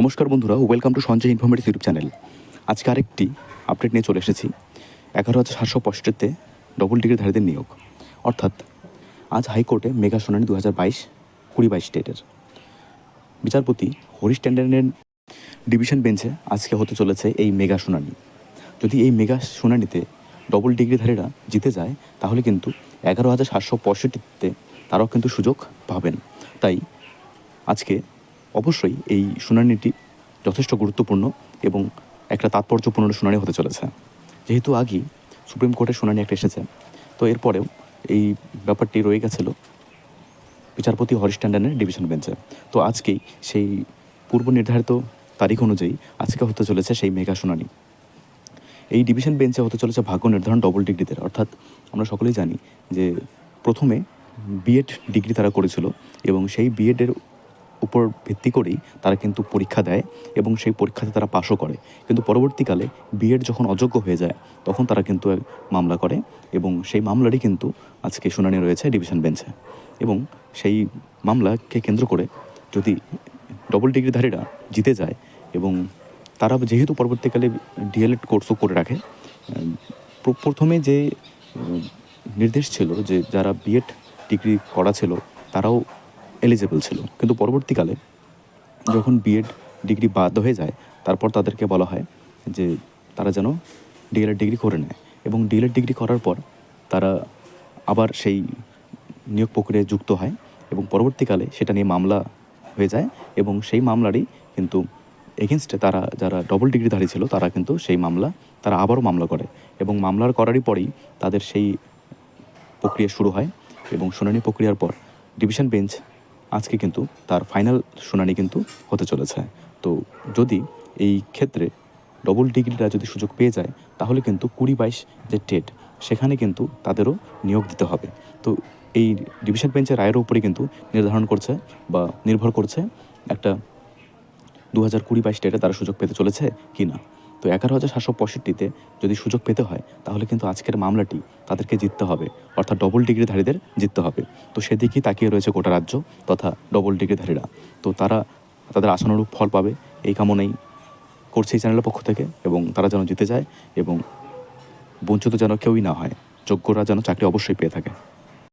নমস্কার বন্ধুরা welcome to Sanjay informative YouTube channel আজকে আরেকটি আপডেট নিয়ে চলে এসেছি। এগারো হাজার সাতশো পঁয়ষট্টিতে ডবল ডিগ্রিধারীদের নিয়োগ। অর্থাৎ আজ হাইকোর্টে মেগা শুনানি দু হাজার বাইশ, কুড়ি বাইশ ডেটের। বিচারপতি হরিশ ট্যান্ডনের ডিভিশন বেঞ্চে আজকে হতে চলেছে এই মেগা শুনানি। যদি এই মেগা শুনানিতে ডবল ডিগ্রিধারীরা জিতে যায়, তাহলে কিন্তু এগারো হাজার সাতশো পঁয়ষট্টিতে তারাও কিন্তু সুযোগ পাবেন। তাই আজকে অবশ্যই এই শুনানিটি যথেষ্ট গুরুত্বপূর্ণ এবং একটা তাৎপর্যপূর্ণ শুনানি হতে চলেছে। যেহেতু আগেই সুপ্রিম কোর্টের শুনানি একটা এসেছে, তো এরপরেও এই ব্যাপারটি রয়ে গেছিল বিচারপতি হরিশ ট্যান্ডনের ডিভিশন বেঞ্চে। তো আজকেই সেই পূর্ব নির্ধারিত তারিখ অনুযায়ী আজকে হতে চলেছে সেই মেগা শুনানি। এই ডিভিশন বেঞ্চে হতে চলেছে ভাগ্য নির্ধারণ ডবল ডিগ্রিদের অর্থাৎ আমরা সকলেই জানি যে প্রথমে বিএড ডিগ্রি তারা করেছিল এবং সেই বিএডের উপর ভিত্তি করেই তারা কিন্তু পরীক্ষা দেয় এবং সেই পরীক্ষাতে তারা পাশও করে। কিন্তু পরবর্তীকালে বিএড যখন অযোগ্য হয়ে যায়, তখন তারা কিন্তু মামলা করে এবং সেই মামলারই কিন্তু আজকে শুনানি রয়েছে ডিভিশন বেঞ্চে। এবং সেই মামলাকে কেন্দ্র করে যদি ডবল ডিগ্রিধারীরা জিতে যায় এবং তারা যেহেতু পরবর্তীকালে ডিএলএড কোর্সও করে রাখে প্রথমে যে নির্দেশ ছিল যে যারা বিএড ডিগ্রি করা ছিল, তারাও এলিজেবল ছিল। কিন্তু পরবর্তীকালে যখন বিএড ডিগ্রি বাদ হয়ে যায়, তারপর তাদেরকে বলা হয় যে তারা যেন ডিএলএড ডিগ্রি করে নেয় এবং ডিএলএড ডিগ্রি করার পর তারা আবার সেই নিয়োগ প্রক্রিয়ায় যুক্ত হয় এবং পরবর্তীকালে সেটা নিয়ে মামলা হয়ে যায় এবং সেই মামলারই কিন্তু এগেনস্টে তারা যারা ডবল ডিগ্রিধারী ছিল, তারা কিন্তু সেই মামলা, তারা আবারও মামলা করে এবং মামলার করারই পরেই তাদের সেই প্রক্রিয়া শুরু হয় এবং শুনানি প্রক্রিয়ার পর ডিভিশন বেঞ্চ আজকে কিন্তু তার ফাইনাল শুনানি কিন্তু হতে চলেছে। তো যদি এই ক্ষেত্রে ডবল ডিগ্রিরা যদি সুযোগ পেয়ে যায়, তাহলে কিন্তু কুড়ি বাইশ যে টেট, সেখানে কিন্তু তাদেরও নিয়োগ দিতে হবে। তো এই ডিভিশন বেঞ্চের রায়ের উপরে কিন্তু নির্ধারণ করছে বা নির্ভর করছে একটা দু হাজার কুড়ি বাইশ ডেটে তারা সুযোগ পেতে চলেছে কি না তো এগারো হাজার সাতশো পঁয়ষট্টিতে যদি সুযোগ পেতে হয়, তাহলে কিন্তু আজকের মামলাটি তাদেরকে জিততে হবে। অর্থাৎ ডবল ডিগ্রিধারীদের জিততে হবে। তো সেদিকেই তাকিয়ে রয়েছে গোটা রাজ্য তথা ডবল ডিগ্রিধারীরা। তো তারা তাদের আশানুরূপ ফল পাবে এই কামনাই করছে এই চ্যানেলের পক্ষ থেকে এবং তারা যেন জিতে যায় এবং বঞ্চিত যেন কেউই না হয়, যোগ্যরা যেন চাকরি অবশ্যই পেয়ে থাকে।